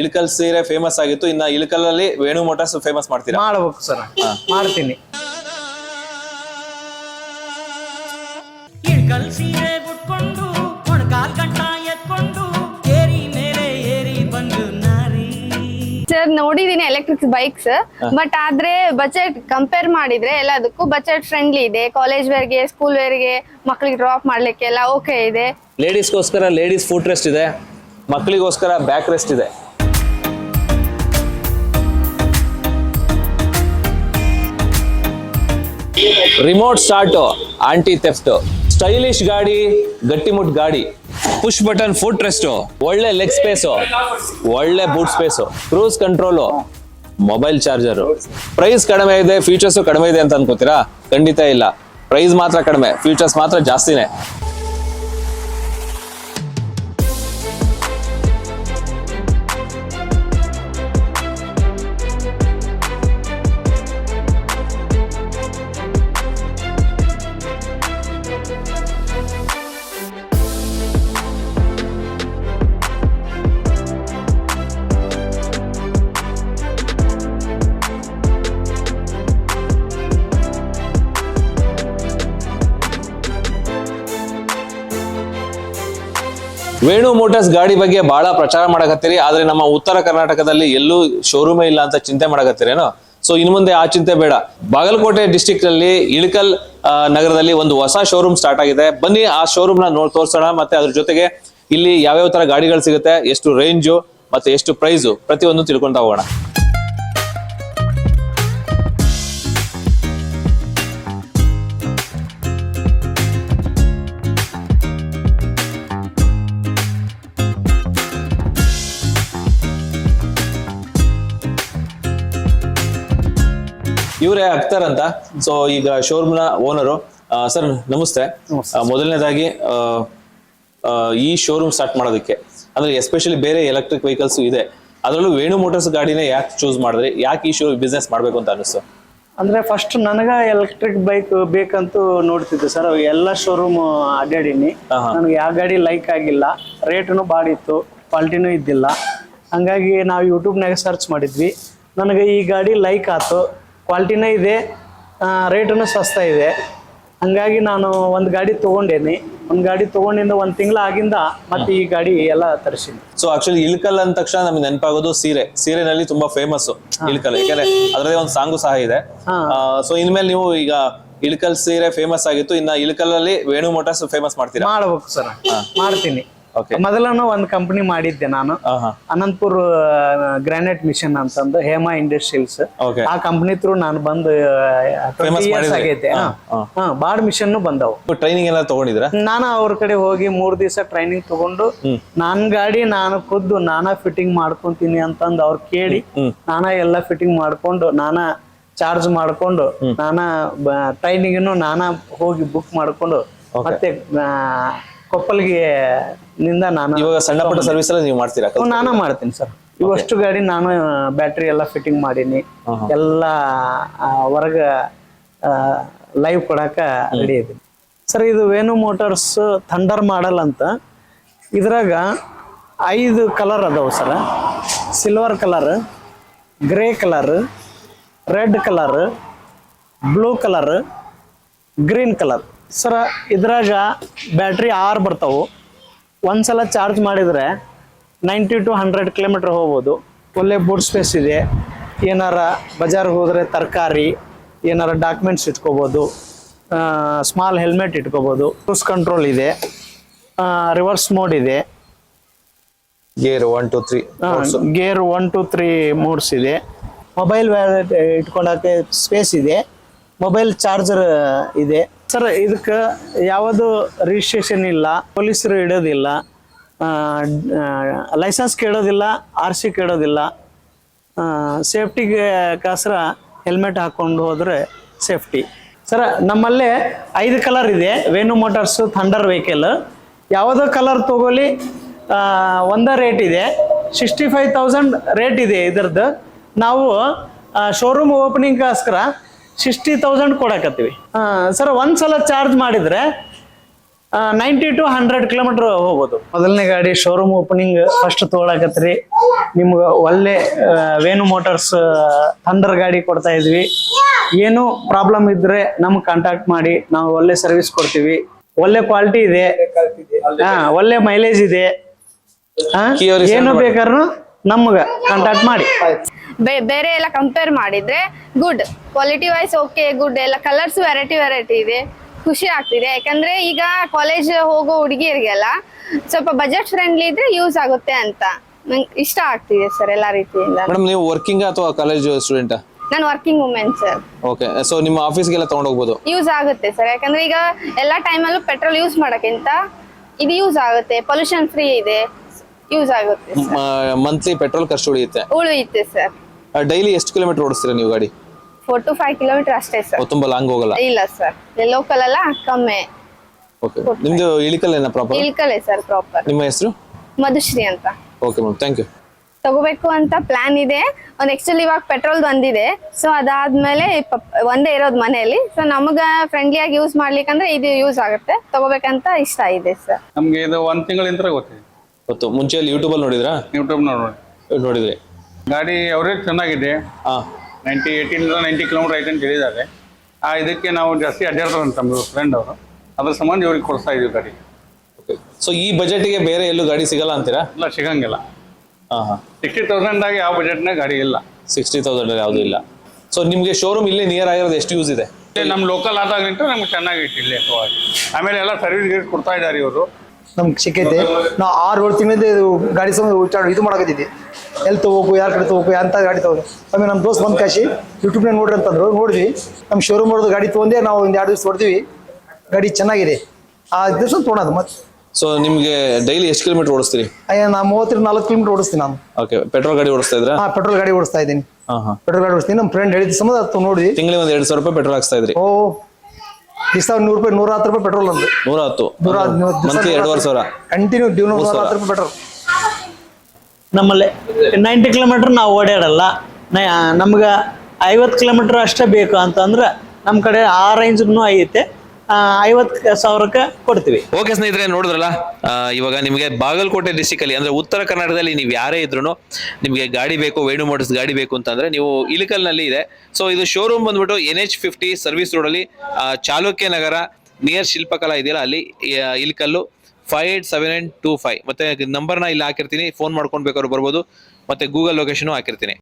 ಇಳಕಲ್ ಸೀರೆ ಫೇಮಸ್ ಆಗಿತ್ತು. ಇನ್ನ ಇಳಕಲ್ಲಲ್ಲಿ ವೇಣು ಮೋಟರ್ಸ್ ಫೇಮಸ್ ಮಾಡ್ತೀರಾ? ಮಾಡಬೇಕು ಸರ್. ಮಾಡ್ತೀನಿ. ಇಳ್ಕಲ್ ಸೀರೆ ಉಟ್ಕೊಂಡು ಮೊಣಕಾಲ್ ಗಂಟ ಎತ್ಕೊಂಡು ಏರಿ ಮೇಲೆ ಏರಿ ಬಂದು ನಾರಿ. ಸರ್ ನೋಡಿದೀನಿ ಎಲೆಕ್ಟ್ರಿಕ್ ಬೈಕ್ಸ್ ಬಟ್ ಆದ್ರೆ ಬಜೆಟ್ ಕಂಪೇರ್ ಮಾಡಿದ್ರೆ ಎಲ್ಲದಕ್ಕೂ ಬಜೆಟ್ ಫ್ರೆಂಡ್ಲಿ ಇದೆ. ಕಾಲೇಜ್ ವೇರ್ಗೆ ಸ್ಕೂಲ್ ವೇರ್ಗೆ ಮಕ್ಳಿಗೆ ಡ್ರಾಪ್ ಮಾಡ್ಲಿಕ್ಕೆ ಎಲ್ಲ ಓಕೆ ಇದೆ. ಲೇಡೀಸ್ಗೋಸ್ಕರ ಲೇಡೀಸ್ ಫುಟ್ ರೆಸ್ಟ್ ಇದೆ. ಮಕ್ಳಿಗೋಸ್ಕರ ಬ್ಯಾಕ್ ರೆಸ್ಟ್ ಇದೆ. Remote start, anti theft. Stylish ಗಾಡಿ, ಗಟ್ಟಿಮುಟ್ ಗಾಡಿ. Push button, foot rest. ಒಳ್ಳೆ ಲೆಗ್ ಸ್ಪೇಸು. ಒಳ್ಳೆ boot space. Cruise control. Mobile charger. Price ಕಡಿಮೆ ಇದೆ, ಫೀಚರ್ಸ್ ಕಡಿಮೆ ಇದೆ ಅಂತ ಅನ್ಕೋತೀರಾ? ಖಂಡಿತ ಇಲ್ಲ. ಪ್ರೈಸ್ ಮಾತ್ರ ಕಡಿಮೆ, ಫೀಚರ್ಸ್ ಮಾತ್ರ ಜಾಸ್ತಿನೇ. ವೇಣು ಮೋಟರ್ಸ್ ಗಾಡಿ ಬಗ್ಗೆ ಬಹಳ ಪ್ರಚಾರ ಮಾಡಕತ್ತೀರಿ, ಆದ್ರೆ ನಮ್ಮ ಉತ್ತರ ಕರ್ನಾಟಕದಲ್ಲಿ ಎಲ್ಲೂ ಶೋರೂಮೇ ಇಲ್ಲ ಅಂತ ಚಿಂತೆ ಮಾಡಕತ್ತೀರೇನೋ ಸೊ ಇನ್ ಮುಂದೆ ಆ ಚಿಂತೆ ಬೇಡ. ಬಾಗಲಕೋಟೆ ಡಿಸ್ಟಿಕ್ನಲ್ಲಿ ಇಳಕಲ್ ನಗರದಲ್ಲಿ ಒಂದು ಹೊಸ ಶೋರೂಮ್ ಸ್ಟಾರ್ಟ್ ಆಗಿದೆ. ಬನ್ನಿ, ಆ ಶೋರೂಮ್ನ ನೋಡ್, ತೋರ್ಸೋಣ, ಮತ್ತೆ ಅದ್ರ ಜೊತೆಗೆ ಇಲ್ಲಿ ಯಾವ್ಯಾವ ತರ ಗಾಡಿಗಳು ಸಿಗುತ್ತೆ, ಎಷ್ಟು ರೇಂಜು ಮತ್ತೆ ಎಷ್ಟು ಪ್ರೈಸು ಪ್ರತಿಯೊಂದು ತಿಳ್ಕೊಂತ ಹೋಗೋಣ ಇವರೇ ಅಖ್ತರ್ ಅಂತ ಸೊ ಈಗ ಶೋರೂಮ್ನ ಓನರು ಸರ್ ನಮಸ್ತೆ. ಮೊದಲನೇದಾಗಿ ಈ ಶೋರೂಮ್ ಸ್ಟಾರ್ಟ್ ಮಾಡೋದಕ್ಕೆ. ಅಂದ್ರೆ ಎಸ್ಪೆಷಲಿ ಬೇರೆ ಎಲೆಕ್ಟ್ರಿಕ್ ವೆಹಿಕಲ್ಸ್ ಇದೆ. ಅದರಲ್ಲೂ ವೇಣು ಮೋಟರ್ಸ್ ಗಾಡಿನೇ ಯಾಕೆ ಚೂಸ್ ಮಾಡಿದ್ರಿ? ಯಾಕೆ ಈ ಶೋ ಬಿಸ್ನೆಸ್ ಮಾಡ್ಬೇಕು ಅಂತ ಅನಿಸ್ತು ಅಂದ್ರೆ ಫಸ್ಟ್ ನನಗ ಎಲೆಕ್ಟ್ರಿಕ್ ಬೈಕ್ ಬೇಕಂತೂ ನೋಡ್ತಿದ್ದೆ ಸರ್ ಎಲ್ಲ ಶೋರೂಮ್ ಅಡ್ಡಾಡೀನಿ. ನನಗೆ ಯಾವ ಗಾಡಿ ಲೈಕ್ ಆಗಿಲ್ಲ. ರೇಟ್ನು ಬಾಡಿತ್ತು ಕ್ವಾಲಿಟಿನೂ ಇದ್ದಿಲ್ಲ. ಹಂಗಾಗಿ ನಾವು ಯೂಟ್ಯೂಬ್ನಾಗ ಸರ್ಚ್ ಮಾಡಿದ್ವಿ. ನನಗೆ ಈ ಗಾಡಿ ಲೈಕ್ ಆಯ್ತು ಕ್ವಾಲಿಟಿನೇ ಇದೆ ರೇಟನು ಸಸ್ತ ಇದೆ. ಹಂಗಾಗಿ ನಾನು ಒಂದು ಗಾಡಿ ತೊಗೊಂಡೇನಿ. ಒಂದು ಗಾಡಿ ತೊಗೊಂಡಿಂದ ಒಂದು ತಿಂಗಳ ಆಗಿಂದ ಮತ್ತೆ ಈ ಗಾಡಿ ಎಲ್ಲ ತರಿಸಿನಿ. ಸೊ ಆಕ್ಚುಲಿ ಇಳ್ಕಲ್ ಅಂದ ತಕ್ಷಣ ನಮ್ಗೆ ನೆನಪಾಗೋದು ಸೀರೆ. ಸೀರೆನಲ್ಲಿ ತುಂಬಾ ಫೇಮಸ್ ಇಳ್ಕಲ್. ಯಾಕಂದ್ರೆ ಅದರದೇ ಒಂದು ಸಾಂಗು ಸಹ ಇದೆ. ಸೊ ಇನ್ಮೇಲೆ ನೀವು ಈಗ ಇಳ್ಕಲ್ ಸೀರೆ ಫೇಮಸ್ ಆಗಿತ್ತು ಇನ್ನ ಇಳ್ಕಲ್ಲಲ್ಲಿ ವೇಣು ಮೋಟಾರ್ಸ್ ಫೇಮಸ್ ಮಾಡ್ತೀರಾ? ಮಾಡ್ಬೇಕು ಸರ್. ಮಾಡ್ತೀನಿ. ಮೊದಲನು ಒಂದು ಕಂಪನಿ ಮಾಡಿದ್ದೆ ನಾನು. ಅನಂತಪುರ್ ಗ್ರಾನೈಟ್ ಮಿಷನ್ ಅಂತಂದು ಹೇಮಾ ಇಂಡಸ್ಟ್ರೀಸ್ ಆ ಕಂಪನಿ ತ್ರೂ ನಾನು ಬಂದು? ಆಗೈತೆ. ಬಾಡ್ ಮಿಷನ್ ಬಂದವು. ಟ್ರೈನಿಂಗ್ ಎಲ್ಲ ತಗೊಂಡಿದ್ರ? ನಾನು ಅವ್ರ ಕಡೆ ಹೋಗಿ ಮೂರ್ ದಿವಸ ಟ್ರೈನಿಂಗ್ ತಗೊಂಡು ನನ್ ಗಾಡಿ ನಾನು ಖುದ್ದು ನಾನಾ ಫಿಟ್ಟಿಂಗ್ ಮಾಡ್ಕೊಂತೀನಿ ಅಂತಂದು ಅವ್ರು ಕೇಳಿ ನಾನಾ ಎಲ್ಲ ಫಿಟ್ಟಿಂಗ್ ಮಾಡ್ಕೊಂಡು ನಾನಾ ಚಾರ್ಜ್ ಮಾಡ್ಕೊಂಡು ನಾನಾ ಟ್ರೈನಿಂಗ್ ನಾನಾ ಹೋಗಿ ಬುಕ್ ಮಾಡ್ಕೊಂಡು ಮತ್ತೆ ಕೊಪ್ಪಲ್ಗೆ ನಿಂದ ನಾನು ಇವಾಗ ಸಣ್ಣ ಪುಟ್ಟ ಸರ್ವಿಸ್ ಎಲ್ಲ ನೀವು ಮಾಡ್ತೀರಾ? ನಾನು ನಾನ ಮಾಡ್ತೀನಿ ಸರ್. ಇವಷ್ಟು ಗಾಡಿ ನಾನು ಬ್ಯಾಟ್ರಿ ಎಲ್ಲ ಫಿಟ್ಟಿಂಗ್ ಮಾಡೀನಿ. ಎಲ್ಲ ಹೊರಗ ಲೈವ್ ಕೊಡಾಕ ರೆಡಿ ಇದ್ದೀನಿ ಸರ್ ಇದು ವೇಣು ಮೋಟಾರ್ಸ್ ಥಂಡರ್ ಮಾಡಲ್ ಅಂತ. ಇದ್ರಾಗ ಐದು ಕಲರ್ ಅದಾವ sir. Silver colour grey colour red colour blue colour green colour sir ಇದ್ರಾಗ ಬ್ಯಾಟ್ರಿ ಆರು ಬರ್ತಾವು. ಒಂದ್ಸಲ ಚಾರ್ಜ್ ಮಾಡಿದರೆ ನೈಂಟಿ ಟು ಹಂಡ್ರೆಡ್ ಕಿಲೋಮೀಟ್ರ್ ಹೋಗ್ಬೋದು. ಒಳ್ಳೆ ಬೂಟ್ ಸ್ಪೇಸ್ ಇದೆ. ಏನಾರ ಬಜಾರ್ಗೆ ಹೋದರೆ ತರಕಾರಿ ಏನಾರ ಡಾಕ್ಯುಮೆಂಟ್ಸ್ ಇಟ್ಕೋಬೋದು. ಸ್ಮಾಲ್ ಹೆಲ್ಮೆಟ್ ಇಟ್ಕೋಬೋದು. ಕ್ರೂಸ್ ಕಂಟ್ರೋಲ್ ಇದೆ. ರಿವರ್ಸ್ ಮೋಡ್ ಇದೆ. Gear one two three gear one two three modes ಇದೆ. ಮೊಬೈಲ್ ಇಟ್ಕೊಳಕ್ಕೆ ಸ್ಪೇಸ್ ಇದೆ. ಮೊಬೈಲ್ ಚಾರ್ಜರ್ ಇದೆ. ಸರ್, ಇದಕ್ಕೆ ಯಾವುದು ರಿಜಿಸ್ಟ್ರೇಷನ್ ಇಲ್ಲ, ಪೊಲೀಸರು ಇಡೋದಿಲ್ಲ ಲೈಸೆನ್ಸ್ ಕೇಳೋದಿಲ್ಲ ಆರ್ ಸಿ ಕೇಳೋದಿಲ್ಲ ಸೇಫ್ಟಿಗೆ ಕಾಸ್ರ ಹೆಲ್ಮೆಟ್ ಹಾಕ್ಕೊಂಡು ಹೋದರೆ ಸೇಫ್ಟಿ ಸರ್, ನಮ್ಮಲ್ಲೇ ಐದು ಕಲರ್ ಇದೆ, ವೇಣು ಮೋಟಾರ್ಸ್ ಥಂಡರ್ ವೆಹಿಕಲ್ ಯಾವುದೋ ಕಲರ್ ತಗೊಳ್ಳಿ ಒಂದೇ ರೇಟ್ ಇದೆ ಸಿಕ್ಸ್ಟಿ ಫೈವ್ ತೌಸಂಡ್ ರೇಟ್ ಇದೆ ಇದರದ್ದು. ನಾವು ಶೋರೂಮ್ ಓಪನಿಂಗ್ಗೋಸ್ಕರ ಸಿಕ್ಸ್ಟಿ ತೌಸಂಡ್ ಕೊಡಕತ್ತೀವಿ. ಸರ್ ಒಂದು ಸಲ ಚಾರ್ಜ್ ಮಾಡಿದ್ರೆ ನೈಂಟಿ ಟು ಹಂಡ್ರೆಡ್ ಕಿಲೋಮೀಟರ್ ಹೋಗ್ಬೋದು. ಮೊದಲನೇ ಗಾಡಿ ಶೋರೂಮ್ ಓಪನಿಂಗ್ ಫಸ್ಟ್ ತೊಗೊಳಕತ್ರಿ ನಿಮ್ಗೆ ಒಳ್ಳೆ ವೇನು ವೇಣು ಮೋಟಾರ್ಸ್ ಥಂಡರ್ ಗಾಡಿ ಕೊಡ್ತಾ ಇದ್ವಿ. ಏನು ಪ್ರಾಬ್ಲಮ್ ಇದ್ರೆ ನಮ್ಗೆ ಕಾಂಟ್ಯಾಕ್ಟ್ ಮಾಡಿ ನಾವು ಒಳ್ಳೆ ಸರ್ವಿಸ್ ಕೊಡ್ತೀವಿ. ಒಳ್ಳೆ ಕ್ವಾಲಿಟಿ ಇದೆ. ಹಾ ಒಳ್ಳೆ ಮೈಲೇಜ್ ಇದೆ. ಏನು. ಬೇಕಾದ್ರೂ ನಮ್ಗೆ ಕಾಂಟ್ಯಾಕ್ಟ್ ಮಾಡಿ. ಬೇರೆ ಎಲ್ಲ ಕಂಪೇರ್ ಮಾಡಿದ್ರೆ good quality wise okay good ಎಲ್ಲ ಕಲರ್ಸ್ ವೆರೈಟಿ ವೆರೈಟಿ ಇದೆ. ಖುಷಿ ಆಗ್ತಿದೆ. ಯಾಕಂದ್ರೆ ಈಗ ಕಾಲೇಜ್ ಹೋಗೋ ಹುಡುಗಿಯರಿಗೆಲ್ಲ ಸ್ವಲ್ಪ ಬಜೆಟ್ ಫ್ರೆಂಡ್ಲಿ ಇದ್ರೆ ಯೂಸ್ ಆಗುತ್ತೆ ಅಂತ. ನಂಗೆ ಇಷ್ಟ ಆಗ್ತಿದೆ ಸರ್ ಎಲ್ಲ ರೀತಿಯಿಂದ. ಮೇಡಮ್ ನೀವು ವರ್ಕಿಂಗ್ ಅಥವಾ ಕಾಲೇಜ್ ಸ್ಟೂಡೆಂಟ್ ನಾನು working women sir okay so ನಿಮ್ಮ ಆಫೀಸ್ಗೆಲ್ಲ ತಗೊಂಡೋಗ್ಬೋದು ಯೂಸ್ ಆಗುತ್ತೆ ಸರ್ ಯಾಕಂದ್ರೆ ಈಗ ಎಲ್ಲ ಟೈಮಲ್ಲೂ ಪೆಟ್ರೋಲ್ ಯೂಸ್ ಮಾಡೋಕ್ಕಿಂತ ಇದು ಯೂಸ್ ಆಗುತ್ತೆ. ಪೊಲ್ಯೂಷನ್ ಫ್ರೀ ಇದೆ. ಯೂಸ್ ಆಗುತ್ತೆ ಮಂತ್ಲಿ ಪೆಟ್ರೋಲ್ ಖರ್ಚು ಉಳಿಯುತ್ತೆ. ಉಳಿಯುತ್ತೆ ಸರ್ ಡೈಲಿ ಎಷ್ಟು ಕಿಲೋಮೀಟರ್ ಓಡಿಸ್ತೀರಾ ನೀವು ಗಾಡಿ? ಫೋರ್ ಟು ಫೈವ್ ಕಿಲೋಮೀಟರ್ ಅಷ್ಟೇ ಸರ್ ಓ, ತುಂಬಾ ಲಾಂಗ್ ಹೋಗಲ್ಲ? ಇಲ್ಲ ಸರ್ ಲೋಕಲ್ ಅಲ್ಲ ಕಮ್ಮಿ. ಓಕೆ ನಿಮ್ದು ಇಳಿಕಲ್ ಏನ ಪ್ರಾಪರ್ ಇಳ್ಕಲೆ ಸರ್ ಪ್ರಾಪರ್ ನಿಮ್ಮ ಹೆಸರು? ಮಧುಶ್ರೀ ಅಂತ. ಓಕೆ ಮ್ಯಾಮ್ ಥ್ಯಾಂಕ್ ಯು ತಗೋಬೇಕು ಅಂತ ಪ್ಲಾನ್ ಇದೆ. ಒಂದು ಆಕ್ಚುಲಿ ಇವಾಗ ಪೆಟ್ರೋಲ್ ಬಂದಿದೆ. ಸೊ ಅದಾದ್ಮೇಲೆ ಒಂದೇ ಇರೋದು ಮನೆಯಲ್ಲಿ. ಸೊ ನಮಗ ಫ್ರೆಂಡ್ಲಿ ಆಗಿ ಯೂಸ್ ಮಾಡ್ಲಿಕ್ಕಂದ್ರೆ ಇದು ಯೂಸ್ ಆಗುತ್ತೆ. ತಗೋಬೇಕಂತ ಇಷ್ಟ ಇದೆ ಸರ್ ನಮ್ಗೆ ಇದು ಒಂದ್ ತಿಂಗಳಿಂದ ಗೊತ್ತಿದೆ. ಗೊತ್ತು. ಮುಂಚೆ ಯೂಟ್ಯೂಬ್ ಅಲ್ಲಿ ನೋಡಿದ್ರಾ? ಯೂಟ್ಯೂಬ್ ನೋಡಿ ನೋಡಿದ್ರಿ. ಗಾಡಿ ಅವರೇಜ್ ಚೆನ್ನಾಗಿದೆ. ಹಾ. ನೈಂಟಿ ಏಯ್ಟೀನಿಂದ ನೈಂಟಿ ಕಿಲೋಮೀಟರ್ ಐತೆ ಅಂತ ಹೇಳಿದ್ದಾರೆ. ಆ ಇದಕ್ಕೆ ನಾವು ಜಾಸ್ತಿ ಅಡ್ಡಾಡ್ತಾರೆ ನಮ್ಮ ಫ್ರೆಂಡ್ ಅವರು. ಅದ್ರ ಸಂಬಂಧ ಇವ್ರಿಗೆ ಕೊಡ್ತಾ ಇದೀವಿ ಗಾಡಿ. ಓಕೆ ಸೊ ಈ ಬಜೆಟ್ಗೆ ಬೇರೆ ಎಲ್ಲೂ ಗಾಡಿ ಸಿಗಲ್ಲ ಅಂತೀರಾ? ಇಲ್ಲ ಸಿಗಂಗಿಲ್ಲ. ಹಾಂ ಹಾಂ. ಸಿಕ್ಸ್ಟಿ ತೌಸಂಡಾಗಿ ಯಾವ ಬಜೆಟ್ನಾಗ ಗಾಡಿ ಇಲ್ಲ. ಸಿಕ್ಸ್ಟಿ ತೌಸಂಡ್ ಯಾವುದೂ ಇಲ್ಲ. ಸೊ ನಿಮಗೆ ಶೋರೂಮ್ ಇಲ್ಲೇ ನಿಯರ್ ಆಗಿರೋದು ಎಷ್ಟು ಯೂಸ್ ಇದೆ? ನಮ್ಮ ಲೋಕಲ್ ಆದಾಗಿಂತ ನಮ್ಗೆ ಇಲ್ಲಿ ಅರ್ಥವಾಗಿ ಆಮೇಲೆ ಎಲ್ಲ ಸರ್ವಿಸ್ ಗೀಸ್ ಕೊಡ್ತಾ ಇದ್ದಾರೆ ಇವರು. ನಮ್ಗೆ ಸಿಕ್ಕೈತೆ. ನಾವು ಆರು ಏಳು ತಿಂಗಳಿಂದ ಇದು ಗಾಡಿ ಸಂಬಂಧ ಇದು ಮಾಡಕತ್ತಿದ್ವಿ ಎಲ್ಲಿ ತಗೋಬೇಕು ಯಾರ ಕಡೆ ತಗೋಬೇಕು ಅಂತ ಗಾಡಿ ತಗೋದು. ಆಮೇಲೆ ನಮ್ಮ ದೋಸ್ತ್ ಬಂದು ಕಾಶಿ ಯೂಟ್ಯೂಬ್ನಾಗ ನೋಡ್ರಿ ಅಂತಂದ್ರು. ನೋಡಿದ್ವಿ ನಮ್ಮ ಶೋರೂಮ್ ಅವ್ರದ್ದು ಗಾಡಿ ತೊಗೊಂಡೆ ನಾವು ಒಂದು ಎರಡು ದಿವಸ ಹೊಡ್ತೀವಿ ಗಾಡಿ ಚೆನ್ನಾಗಿದೆ. ಆ ದಿವಸ ತೊಗೊಳೋದು ಮತ್ತೆ ಸೊ ನಿಮಗೆ ಡೈಲಿ ಎಷ್ಟು ಕಿಲೋಮೀಟರ್ ಓಡಿಸ್ತೀರಿ? ಅಯ್ಯೋ ನಾ ಮೂವತ್ತರಿಂದ ನಾಲ್ಕು ಕಿಲೋಮೀಟರ್ ಓಡಿಸ್ತೀನಿ ನಾನು. ಓಕೆ ಪೆಟ್ರೋಲ್ ಗಾಡಿ ಓಡಿಸ್ತಾ ಇದ್ರಾ? ಹಾಂ ಪೆಟ್ರೋಲ್ ಗಾಡಿ ಓಡಿಸ್ತಾ ಇದ್ದೀನಿ. ಹಾಂ ಹಾ ಪೆಟ್ರೋಲ್ ಗಾಡಿ ಓಡಿಸ್ತೀನಿ. ನಮ್ಮ ಫ್ರೆಂಡ್ ಹೇಳಿದ ಸಂಬಂಧ ಅದು ನೋಡಿ ತಿಂಗಳಿಗೆ ಒಂದು ಎರಡು ಸಾವಿರ ರೂಪಾಯಿ ಪೆಟ್ರೋಲ್ ಹಾಕ್ಸ್ತಾ ಇದ್ರಿ. ಓ ದಿವಸ ನೂರು ರೂಪಾಯಿ ನೂರ ಹತ್ತು ರೂಪಾಯಿ ಪೆಟ್ರೋಲ್ ಅಂದ್ರೆ. ನೂರ ಹತ್ತು ನೂರ ಮಂತ್ಲಿ ಎರಡುವರೆ ಸಾವಿರ. ಕಂಟಿನ್ಯೂ ದಿನ ನೂರ ಹತ್ತು ರೂಪಾಯಿ ಪೆಟ್ರೋಲ್ ನಮ್ಮಲ್ಲಿ ನೈಂಟಿ ಕಿಲೋಮೀಟರ್ ನಾವು ಓಡಾಡಲ್ಲ. ನಮ್ಗೆ ಐವತ್ತು ಕಿಲೋಮೀಟರ್ ಅಷ್ಟೇ ಬೇಕು ಅಂತಂದ್ರೆ ನಮ್ಮ ಕಡೆ ಆ ರೇಂಜ್ಗೂ ಐತೆ. ಐವತ್ತು ಸಾವಿರಕ್ಕೆ ಕೊಡ್ತೀವಿ. ಓಕೆ ಸ್ನೇಹಿತರೆ, ನೋಡಿದ್ರಲ್ಲ ಇವಾಗ ನಿಮಗೆ ಬಾಗಲಕೋಟೆ ಡಿಸ್ಟಿಕ್ ಅಲ್ಲಿ, ಅಂದ್ರೆ ಉತ್ತರ ಕರ್ನಾಟಕದಲ್ಲಿ ನೀವು ಯಾರೇ ಇದ್ರು ನಿಮಗೆ ಗಾಡಿ ಬೇಕು, ವೇಣು ಮೋಟರ್ಸ್ ಗಾಡಿ ಬೇಕು ಅಂತಂದ್ರೆ ನೀವು ಇಲಿಕಲ್ನಲ್ಲಿ ಇದೆ. ಸೊ ಇದು ಶೋರೂಮ್ ಬಂದ್ಬಿಟ್ಟು N H fifty service road ಅಲ್ಲಿ ಚಾಲುಕ್ಯ ನಗರ ನಿಯರ್ ಶಿಲ್ಪಕಲಾ ಇದೆಯಲ್ಲ, ಅಲ್ಲಿ ಇಲಿಕಲ್ಲು five eight seven eight two five ಮತ್ತೆ ನಂಬರ್ನ ಇಲ್ಲಿ ಹಾಕಿರ್ತೀನಿ ಫೋನ್ ಮಾಡ್ಕೊಂಡ್ ಬೇಕಾದ್ರೂ ಬರ್ಬೋದು, ಮತ್ತೆ ಗೂಗಲ್ ಲೊಕೇಶನ್ ಹಾಕಿರ್ತೀನಿ.